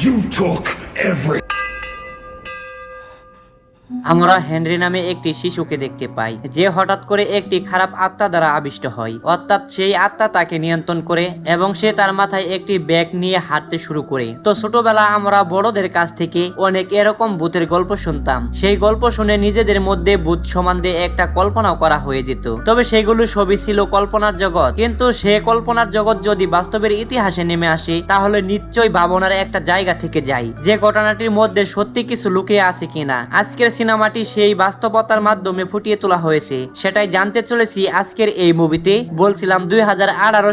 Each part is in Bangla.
You took every. আমরা হেনরি নামে একটি শিশুকে দেখতে পাই, যে হঠাৎ করে একটি খারাপ আত্মা দ্বারা আবিষ্ট হয়। অর্থাৎ সেই আত্মা তাকে নিয়ন্ত্রণ করে এবং সে তার মাথায় একটি ব্যাগ নিয়ে হাঁটতে শুরু করে। তো ছোটবেলা আমরা বড়দের কাছ থেকে অনেক এরকম ভূতের গল্প শুনতাম। সেই গল্প শুনে নিজেদের মধ্যে ভূত সম্বন্ধে একটা কল্পনাও করা হয়ে যেত। তবে সেগুলো সবই ছিল কল্পনার জগৎ। কিন্তু সে কল্পনার জগৎ যদি বাস্তবের ইতিহাসে নেমে আসে, তাহলে নিশ্চয়ই ভাবনার একটা জায়গা থেকে যায়, যে ঘটনাটির মধ্যে সত্যি কিছু লুকিয়ে আছে কিনা। আজকের সিনেমাটি সেই বাস্তবতার মাধ্যমে ফুটিয়ে তোলা হয়েছে। সেটাই জানতে চলেছি আজকের এই মুভিতে। বলছিলাম দুই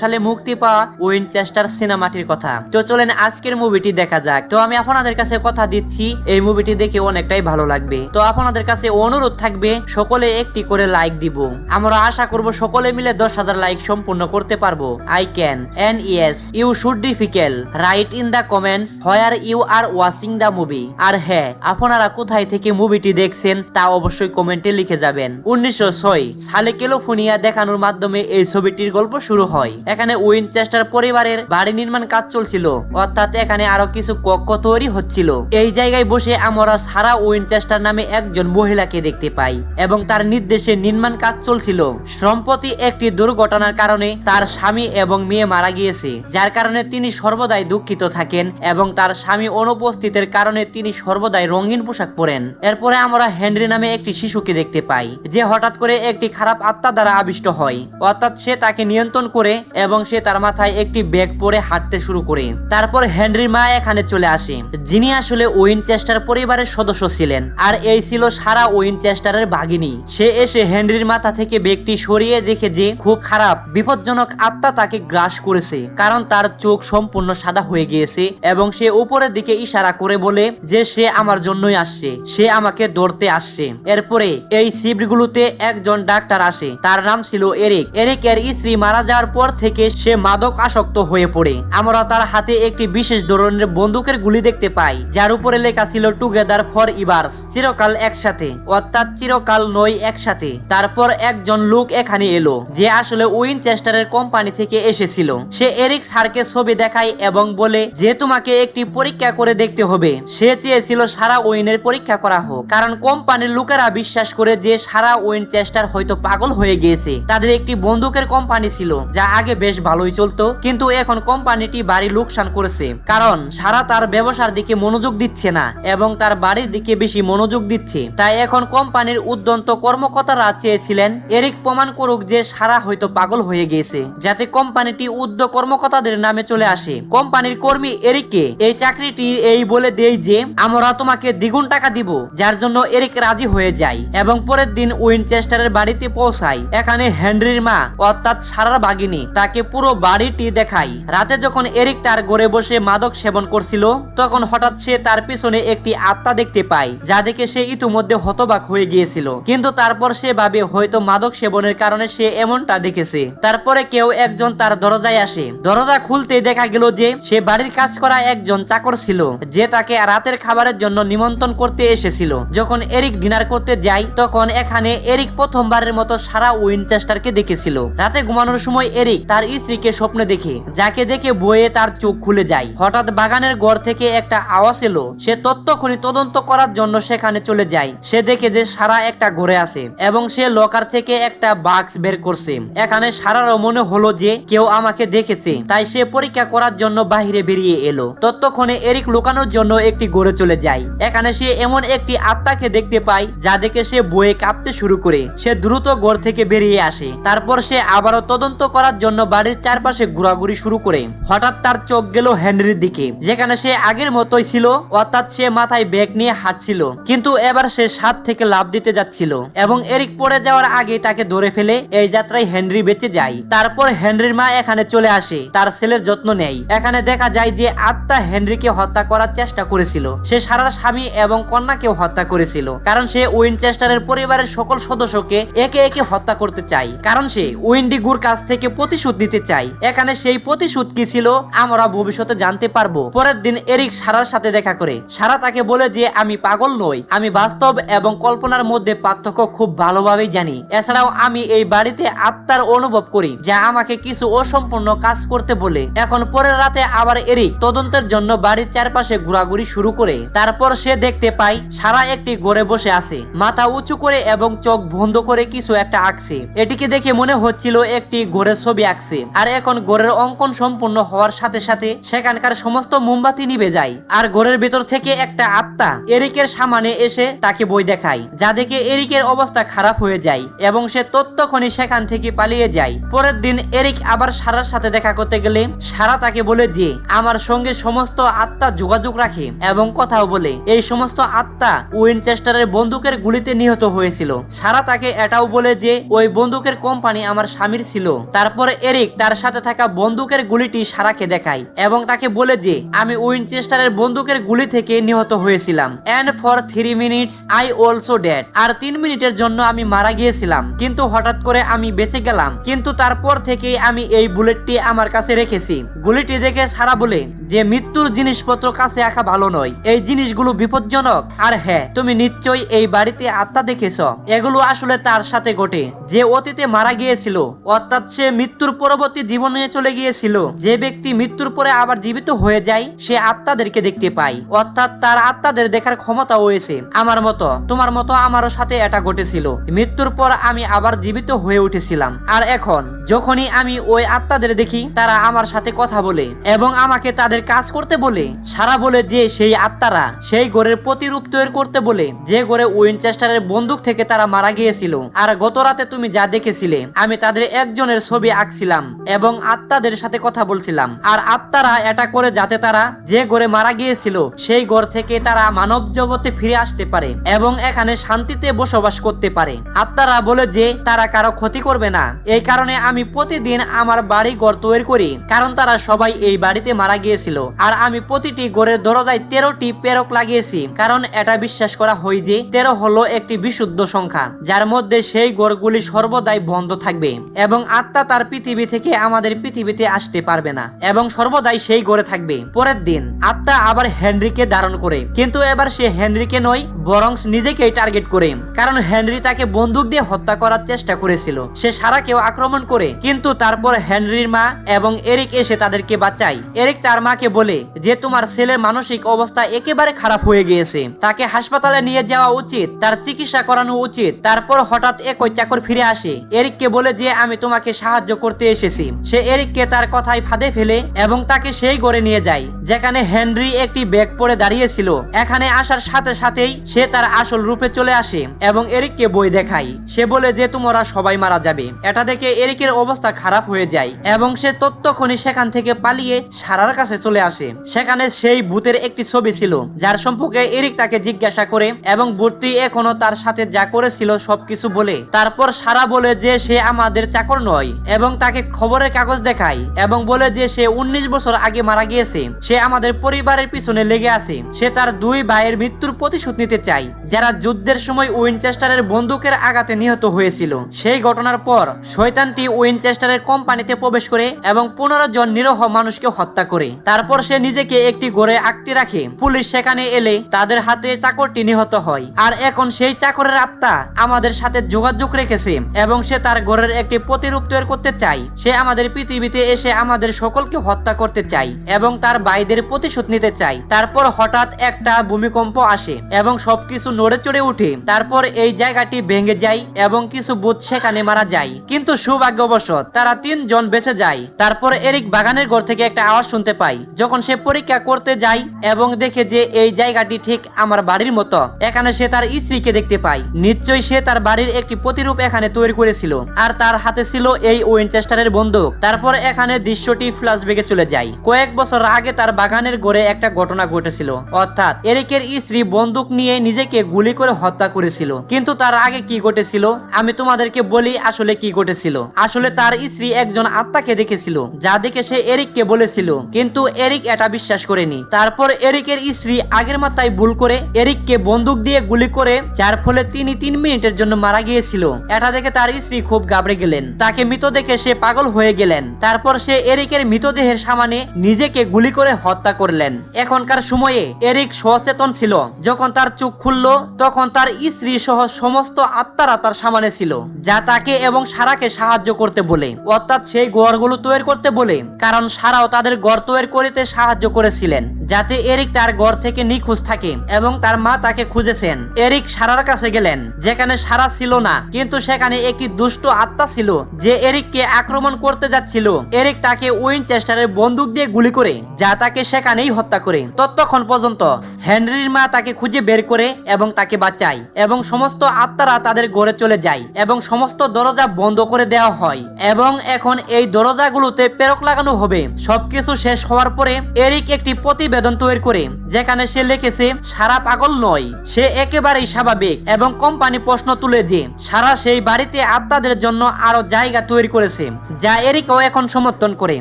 সালে মুক্তি পাওয়া উইনচেস্টার সিনেমাটির কথা। তো চলেন আজকের মুভিটি দেখা যাক। তো আমি আপনাদের কাছে কথা দিচ্ছি, এই মুভিটি দেখে অনেকটাই ভালো লাগবে। তো আপনাদের কাছে অনুরোধ থাকবে, সকলে একটি করে লাইক দিব। আমরা আশা করব সকলে মিলে দশ হাজার লাইক সম্পূর্ণ করতে পারব। I can and yes you should definitely write in the comments where you are watching the movie আর হ্যাঁ আপনারা কোথায় থেকে মুভিটি দেখছেন, তা অবশ্যই কমেন্টে লিখে যাবেন। উনিশশো ছয়, সালে ক্যালিফোর্নিয়া দেখানোর মাধ্যমে এই ছবিটির গল্প শুরু হয়। এখানে উইনচেস্টার পরিবারের বাড়ি নির্মাণ কাজ চলছিল। অর্থাৎ এখানে আরও কিছু কক্ষ তৈরি হচ্ছিল। এই জায়গায় বসে আমরা সারা উইনচেস্টার নামে একজন মহিলাকে দেখতে পাই এবং তার নির্দেশে নির্মাণ কাজ চলছিল। সম্প্রতি একটি দুর্ঘটনার কারণে তার স্বামী এবং মেয়ে মারা গিয়েছে, যার কারণে তিনি সর্বদাই দুঃখিত থাকেন এবং তার স্বামী অনুপস্থিতের কারণে তিনি সর্বদাই রঙিন পোশাক পরেন। এরপরে আমরা হেনরি নামে একটি শিশুকে দেখতে পাই, যে হঠাৎ করে একটি খারাপ আত্মা দ্বারা আবিষ্ট হয়। অর্থাৎ সে তাকে নিয়ন্ত্রণ করে এবং সে তার মাথায় একটি ব্যাগ পরে হাঁটতে শুরু করে। তারপর হেনরির মা এখানে চলে আসে, যিনি আসলে উইনচেস্টার পরিবারের সদস্য ছিলেন, আর এই ছিল সারা উইনচেস্টারের বাগিনী। সে এসে হেনরির মাথা থেকে ব্যাগটি সরিয়ে দেখে যে খুব খারাপ, বিপজ্জনক আত্মা তাকে গ্রাস করেছে, কারণ তার চোখ সম্পূর্ণ সাদা হয়ে গিয়েছে এবং সে উপরের দিকে ইশারা করে বলে যে সে আমার জন্যই আসছে, সে আমাকে ধরতে আসছে। এরপরে এই শিবিরগুলোতে একজন ডাক্তার আসে। তার নাম ছিল এরিক। এরিক এর স্ত্রী মারা যাওয়ার পর থেকে সে মাদক আসক্ত হয়ে পড়ে। আমরা তার হাতে একটি বিশেষ ধরনের বন্দুকের গুলি দেখতে পাই, যার উপরে লেখা ছিল টুগেদার ফর ইবার্স চিরকাল একসাথে, অর্থাৎ চিরকাল নয়, একসাথে। তারপর একজন লোক এখানে এলো, যে আসলে উইনচেস্টারের কোম্পানি থেকে এসেছিল। সে এরিক স্যারকে ছবি দেখায় এবং বলে, যে তোমাকে একটি পরীক্ষা করে দেখতে হবে। সে চেয়েছিল সারা উইনের পরীক্ষা করা হোক। কারণ কোম্পানির লোকেরা বিশ্বাস করে যে সারা উইনচেস্টার হয়তো পাগল হয়ে গিয়েছে। তাদের একটি বন্দুকের কোম্পানি ছিল, যা আগে বেশ ভালোই চলতো, কিন্তু এখন কোম্পানিটি বাড়ি লোকসান করেছে। কারণ সারা তার ব্যবসার দিকে মনোযোগ দিচ্ছে না, এবং তার বাড়ির দিকে বেশি মনোযোগ দিচ্ছে। তাই এখন কোম্পানির উদ্যন্ত কর্মকর্তারা চেয়েছিলেন, এরিক প্রমাণ করুক যে সারা হয়তো পাগল হয়ে গিয়েছে, যাতে কোম্পানিটি উদ্য কর্মকর্তাদের নামে চলে আসে। কোম্পানির কর্মী এরিককে, এই চাকরিটি এই বলে দেয় যে, আমরা তোমাকে দ্বিগুণ টাকা দিব, যার জন্য এরিক রাজি হয়ে যায় এবং পরের দিন উইনচেস্টারের বাড়িতে পৌঁছায়। এখানে হেনরির মা, অর্থাৎ সারার বাগিনী, তাকে পুরো বাড়িটি দেখায়। রাতে যখন এরিক তার ঘরে বসে মাদক সেবন করছিল, তখন হঠাৎ সে তার পিছনে একটি আত্মা দেখতে পায়, যা দেখে সে ইতিমধ্যে হতবাক হয়ে গিয়েছিল। কিন্তু তারপর সে ভাবে হয়তো মাদক সেবনের কারণে সে এমনটা দেখেছে। তারপরে কেউ একজন তার দরজায় আসে। দরজা খুলতে দেখা গেল যে সে বাড়ির কাজ করা একজন চাকর ছিল, যে তাকে রাতের খাবারের জন্য নিমন্ত্রণ করতে এসেছিল। যখন এরিক ডিনার করতে যায়, তখন এখানে এরিক প্রথমবারের মতো সারা উইনচেস্টারকে দেখেছিল। রাতে ঘুমানোর সময় এরিক তার স্ত্রীকে স্বপ্নে দেখে, যাকে দেখে বইয়ে তার চোখ খুলে যায়। হঠাৎ বাগানের গড় থেকে একটা আওয়াজ এলো। সে তত্ত্বখনি তদন্ত করার জন্য সেখানে চলে যায়। সে দেখে যে সারা একটা ঘরে আছে এবং সে লকার থেকে একটা বাক্স বের করছে। এখানে সারারও মনে হলো যে কেউ আমাকে দেখেছে। তাই সে পরীক্ষা করার জন্য বাহিরে বেরিয়ে এলো। ততক্ষণে এরিক লুকানোর জন্য একটি গড়ে চলে যায়। এখানে সে এমন একটি আত্মাকে দেখতে পায় যা দেখে সে বয়ে কাঁপতে শুরু করে। সে দ্রুত ঘর থেকে বেরিয়ে আসে। তারপর সে আবারও তদন্ত করার জন্য বাড়ির চারপাশে ঘোরাঘুরি শুরু করে। হঠাৎ তার চোখ গেল হেনরির দিকে, যেখানে সে আগের মতোই ছিল, অর্থাৎ সে মাথায় ব্যাগ নিয়ে হাঁটছিল। কিন্তু এবার সে সাত থেকে লাভ দিতে যাচ্ছিল এবং এরিক পড়ে যাওয়ার আগে তাকে ধরে ফেলে এই যাত্রায় হেনরি বেঁচে যায়। তারপর হেনরির মা এখানে চলে আসে, তার ছেলের যত্ন নেয়। এখানে দেখা যায় যে আত্মা হেনরিকে হত্যা করার চেষ্টা করেছিল। সে সারা স্বামী এবং কন্যাকেও হত্যা করেছে করেছিল, কারণ সে উইনচেস্টারের পরিবারের সকল সদস্যকে একে একে হত্যা করতে চায়। কারণ সে উইন্ডিগুর কাছ থেকে প্রতিশোধ নিতে চায়। এখানে সেই প্রতিশোধ কি ছিল, আমরা ভবিষ্যতে জানতে পারব। পরের দিন এরিক সারার সাথে দেখা করে। সারা তাকে বলে যে, আমি পাগল নই। আমি বাস্তব এবং কল্পনার মধ্যে পার্থক্য খুব ভালোভাবেই জানি। এছাড়াও আমি এই বাড়িতে আত্মার অনুভব করি, যা আমাকে কিছু অসম্পূর্ণ কাজ করতে বলে। এখন পরের রাতে আবার এরিক তদন্তের জন্য বাড়ির চারপাশে ঘোরাঘুরি শুরু করে। তারপর সে দেখতে পায়, সারা একটি গড়ে বসে আছে। মাথা উঁচু করে এবং চোখ বন্ধ করে কিছু একটা আঁকছে। এটিকে দেখে মনে হচ্ছিল একটি গোরের ছবি আঁকছে। আর এখন গোরের অঙ্কন সম্পূর্ণ হওয়ার সাথে সাথে সেখানকার সমস্ত মোমবাতি নিভে যায়। আর গোরের ভেতর থেকে একটা আত্মা এরিকের সামনে এসে তাকে বই দেখায়, যা দেখে এরিকের অবস্থা খারাপ হয়ে যায় এবং সে তত্ত্বক্ষণই সেখান থেকে পালিয়ে যায়। পরের দিন এরিক আবার সারার সাথে দেখা করতে গেলে সারা তাকে বলে যে, আমার সঙ্গে সমস্ত আত্মা যোগাযোগ রাখে এবং কথাও বলে। এই সমস্ত আত্মা উইনচেস্টারের বন্দুকের গুলিতে নিহত হয়েছিল। সারা তাকে এটাও বলে যে, ওই বন্দুকের কোম্পানি আমার স্বামীর ছিল। তারপরে এরিক তার সাথে থাকা বন্দুকের গুলিটি সারাকে দেখায় এবং তাকে বলে যে, আমি উইনচেস্টারের বন্দুকের গুলি থেকে নিহত হয়েছিলাম। And for three minutes I also dead আর তিন মিনিটের জন্য আমি মারা গিয়েছিলাম। কিন্তু হঠাৎ করে আমি বেঁচে গেলাম। কিন্তু তারপর থেকে আমি এই বুলেটটি আমার কাছে রেখেছি। গুলিটি দেখে সারা বলে যে, মৃত্যুর জিনিসপত্র কাছে রাখা ভালো নয়। এই জিনিসগুলো বিপজ্জনক। আর হ্যাঁ তুমি নিশ্চয়ই এই বাড়িতে আত্মা দেখেছ। এগুলো আসলে তার সাথে ঘটে। যে অতীতে মারা গিয়েছিল, অর্থাৎ সে মৃত্যুর পরবর্তী জীবনে চলে গিয়েছিল, যে ব্যক্তি মৃত্যুর পরে আবার জীবিত হয়ে যায়, সে আত্মাদেরকে দেখতে পায়। অর্থাৎ তার আত্মাদের দেখার ক্ষমতা হয়েছে আমার মতো, তোমার মতো আমারও সাথে এটা ঘটেছিল। মৃত্যুর পর আমি আবার জীবিত হয়ে উঠেছিলাম। আর এখন, যখনই আমি ওই আত্মাদের দেখি, তারা আমার সাথে কথা বলে এবং আমাকে তাদের কাজ করতে বলে, সারা বলে যে সেই আত্মারা সেই ঘরের প্রতিরূপ তৈরি করতে বলে যে ঘরে উইনচেস্টারের বন্দুক থেকে তারা মারা গিয়েছিল। আর গত রাতে তুমি যা দেখেছিলে, আমি তাদের একজনের ছবি আঁকছিলাম এবং আত্মাদের সাথে কথা বলছিলাম। আর আত্মারা এটা করে যাতে তারা যে ঘরে মারা গিয়েছিল, সেই ঘর থেকে তারা মানব জগতে ফিরে আসতে পারে এবং এখানে শান্তিতে বসবাস করতে পারে। আত্মারা বলে যে, তারা কারও ক্ষতি করবে না। এই কারণে আমি প্রতিদিন আমার বাড়ি ঘর তৈরি করি, কারণ তারা সবাই এই বাড়িতে মারা গিয়েছিল। আর আমি প্রতিটি ঘরের দরজায় তেরোটি পেরক লাগিয়েছি, কারণ এটা বিশ্বাস করা হয় যে তেরো হলো একটি বিশুদ্ধ সংখ্যা, যার মধ্যে সেই গড়গুলি সর্বদাই বন্ধ থাকবে এবং আত্মা তার পৃথিবী থেকে আমাদের পৃথিবীতে আসতে পারবে না এবং সর্বদাই সেই গড়ে থাকবে। পরের দিন আত্মা আবার হেনরিকে ধারণ করে, কিন্তু এবার সে হেনরিকে নয় বরং নিজেকেই টার্গেট করে। কারণ হেনরি তাকে বন্দুক দিয়ে হত্যা করার চেষ্টা করেছিল। সে সারাকেও আক্রমণ করে। কিন্তু তারপর হেনরির মা এবং এরিক এসে তাদেরকে বাঁচায়। এরিক তার মাকে বলে যে, তোমার ছেলের মানসিক অবস্থা একেবারে খারাপ হয়ে গিয়েছে। তাকে হাসপাতালে নিয়ে যাওয়া উচিত, তার চিকিৎসা করানো উচিত। তারপর হঠাৎ একই চাকর ফিরে আসে। এরিককে বলে যে, আমি তোমাকে সাহায্য করতে এসেছি। সে এরিককে তার কথায় ফাঁদে ফেলে এবং তাকে সেই গড়ে নিয়ে যায়, যেখানে হেনরি একটি ব্যাগ পরে দাঁড়িয়েছিল। এখানে আসার সাথে সাথেই সে তার আসল রূপে চলে আসে এবং এরিককে বই দেখায়। সে বলে যে, তোমরা সবাই মারা যাবে। এটা দেখে এরিকের অবস্থা খারাপ হয়ে যায় এবং সে তত্ত্বক্ষণি সেখান থেকে পালিয়ে সারার কাছে চলে আসে। সেখানে সেই ভূতের একটি ছবি ছিল, যার সম্পর্কে এরিক তাকে জিজ্ঞাসা করে এবং ভূতটি এখনও তার সাথে যা করেছিল সবকিছু বলে। তারপর সারা বলে যে, সে আমাদের চাকর নয়। এবং তাকে খবরের কাগজ দেখায় এবং বলে যে, সে উনিশ বছর আগে মারা গিয়েছে। সে আমাদের পরিবারের পিছনে লেগে আছে। সে তার দুই ভাইয়ের মৃত্যুর প্রতিশোধ নিতে চায় যারা যুদ্ধের সময় উইনচেস্টারের বন্দুকের আঘাতে নিহত হয়েছিল। সেই ঘটনার পর, শয়তানটি উইনচেস্টারের কোম্পানিতে প্রবেশ করে এবং পনেরো জন নিরহ মানুষকে হত্যা করে। তারপর সে নিজেকে একটি ঘরে আটকে রাখে। পুলিশ সেখানে এলে তাদের হাতে চাকরটি নিহত হয়। আর এখন সেই চাকরের আত্মা আমাদের সাথে যোগাযোগ রেখেছে এবং সে তার ঘরের একটি প্রতিরূপ তৈরি করতে চায়। সে আমাদের পৃথিবীতে এসে আমাদের সকলকে হত্যা করতে চায় এবং তার ভাইদের প্রতিশোধ নিতে চায়। তারপর হঠাৎ একটা ভূমিকম্প আসে এবং সবকিছু নড়ে চড়ে উঠে। তারপর এই জায়গাটি ভেঙে যায় এবং কিছু বুথ সেখানে মারা যায়। কিন্তু সৌভাগ্যবশত তারা তিনজন বেঁচে যায়। তারপর এরিক বাগানের ঘর থেকে একটা আওয়াজ শুনতে পায় যখন সে পরীক্ষা করতে যায় এবং দেখে যে এই জায়গাটি ঠিক আমার বাড়ির মতো। এখানে সে তার স্ত্রীকে দেখতে পায় নিশ্চয়ই সে তার বাড়ির একটি প্রতিরূপ এখানে তৈরি করেছিল। আর তার হাতে ছিল এই উইনচেস্টারের বন্দুক। তারপর এখানে দৃশ্যটি ফ্ল্যাশব্যাকে চলে যায়। কয়েক বছর আগে তার বাগানের ঘরে একটা ঘটনা ঘটেছিল। অর্থাৎ এরিকের স্ত্রী বন্দুক নিয়ে নিজেকে গুলি করে হত্যা করেছিল। কিন্তু তার আগে কি ঘটেছিল? আমি তোমাদেরকে বলি আসলে কি ঘটেছিল। আসলে তার স্ত্রী একজন আত্মাকে দেখেছিল, যা দেখে সে এরিককে বলেছিল। কিন্তু এরিক এটা বিশ্বাস করেনি। তারপর এরিকের স্ত্রী আগের মাথায় ভুল করে এরিককে বন্দুক দিয়ে গুলি করে, যার ফলে তিনি তিন মিনিটের জন্য মারা গিয়েছিল। এটা দেখে তার স্ত্রী খুব গাবড়ে গেলেন। তাকে মৃত দেখে সে পাগল হয়ে গেলেন। তারপর সে এরিকের মৃতদেহের সামনে নিজেকে গুলি করে হত্যা করলেন। এখনকার সময়ে এরিক সচেতন ছিল। যখন তার চোখ খুলল, তখন তার স্ত্রী সহ সমস্ত আত্মারা তার সামনে ছিল, যা তাকে এবং সারাকে সাহায্য করতে বলে। অর্থাৎ সেই গড়গুলো তৈরি করতে বলে, কারণ সারাও তাদের গড় তৈরি করিতে সাহায্য করেছিলেন, যাতে এরিক তার গড় থেকে নিখোঁজ থাকে এবং তার মা তাকে খুঁজেছেন। এরিক সারার কাছে গেলেন, যেখানে সারা ছিল না, কিন্তু সেখানে একটি দুষ্ট আত্মা ছিল, যে এরিককে আক্রমণ করতে যাচ্ছিল। এরিক তাকে উইনচেস্টারের বন্দুক দিয়ে গুলি করে, যা তাকে সেখানেই হত্যা করে। ততক্ষণ পর্যন্ত হেনরির মা তাকে খুঁজে বের করে এবং তাকে বাঁচায় এবং সমস্ত আত্মারা তাদের গড়ে চলে যায় এবং সমস্ত দরজা বন্ধ করে দেওয়া হয় এবং এখন এই দরজাগুলোতে পেরক লাগানো হবে। সবকিছু শেষ হওয়ার পরে এরিক একটি প্রতিবেদন তৈরি করে, যেখানে সে লিখেছে, সারা পাগল নয়, সে একেবারেই স্বাভাবিক এবং কোম্পানি প্রশ্ন তুলে যে, সারা সেই বাড়িতে আত্মাদের জন্য আরও জায়গা তৈরি করেছে। যা এরিকও এখন সমর্থন করে।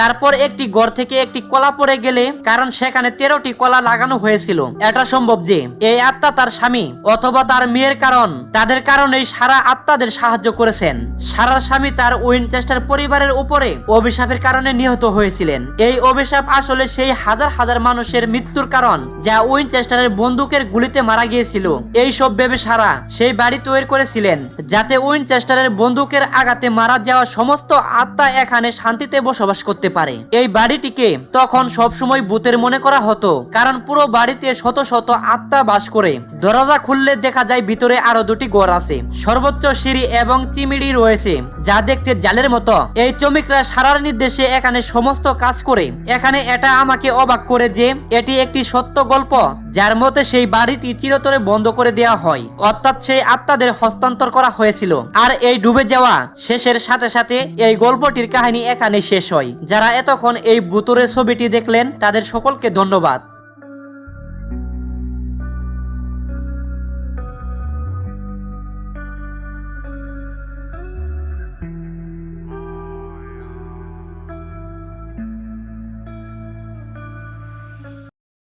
তারপর একটি ঘর থেকে একটি কলা পড়ে গেলে, কারণ সেখানে তেরোটি কলা লাগানো হয়েছিল। এটা সম্ভব যে, এই আত্মা তার স্বামী অথবা তার মেয়ের কারণ। তাদের কারণেই সারা আত্মাদের সাহায্য করেছেন। সারার স্বামী তার উইনচেস্টার পরিবারের উপরে অভিশাপের কারণে নিহত হয়েছিলেন। এই অভিশাপ আসলে সেই হাজার হাজার মানুষের মৃত্যুর কারণ, যা উইনচেস্টারের বন্দুকের গুলিতে মারা গিয়েছিল। এই সব ভেবে সারা সেই বাড়ি তৈরি করেছিলেন, যাতে উইনচেস্টারের বন্দুকের আঘাতে মারা যাওয়া সমস্ত আত্মা এখানে শান্তিতে বসবাস করতে পারে। এই বাড়িটিকে তখন সবসময় ভূতের মনে করা হতো, কারণ পুরো বাড়িতে শত শত আত্মা বাস করে। দরজা খুললে দেখা যায় ভিতরে আরও দুটি ঘর আছে। সর্বোচ্চ সিঁড়ি এবং চিমিড়ি রয়েছে, যা দেখতে জালের মতো। এই চমিকরা সারার নির্দেশে এখানে সমস্ত কাজ করে। এখানে এটা আমাকে অবাক করে যে এটি একটি সত্য গল্প, যার মতে সেই বাড়িটি চিরতরে বন্ধ করে দেওয়া হয়। অর্থাৎ সেই আত্মাদের হস্তান্তর করা হয়েছিল। আর এই ডুবে যাওয়া শেষের সাথে সাথে এই গল্পটির কাহিনী এখানে শেষ হয়। যারা এতক্ষণ এই বুতুরের ছবিটি দেখলেন তাদের সকলকে ধন্যবাদ।